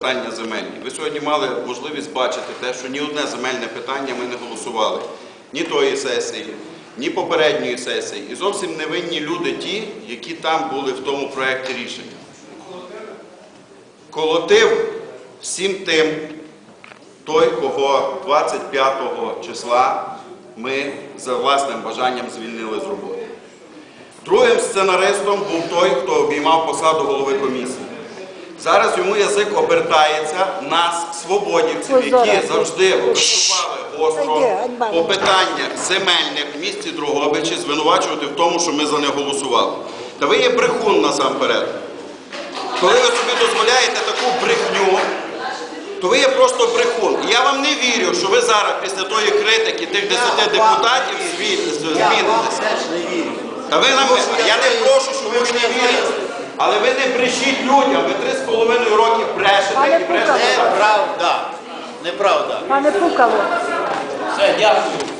питання земельні. Ви сьогодні мали можливість бачити те, що ні одне земельне питання ми не голосували. Ні тої сесії, ні попередньої сесії. І зовсім невинні люди ті, які там були в тому проєкті рішення. Колотив всім тим, той, кого 25 числа ми за власним бажанням звільнили з роботи. Другим сценаристом був той, хто обіймав посаду голови комісії. Зараз йому язик обертається нас, свободівців, які завжди виступали гостро по питаннях земельних в місті Дрогобичі, звинувачувати в тому, що ми за них голосували. Та ви є брехун насамперед. Коли ви собі дозволяєте таку брехню, то ви є просто брехун. І я вам не вірю, що ви зараз після тої критики тих 10 депутатів звіль- Та ви нам я не не брешіть людям, ви три з половиною роки брешете і брешете. Неправда. Неправда. Пане Пукало, Все, дякую.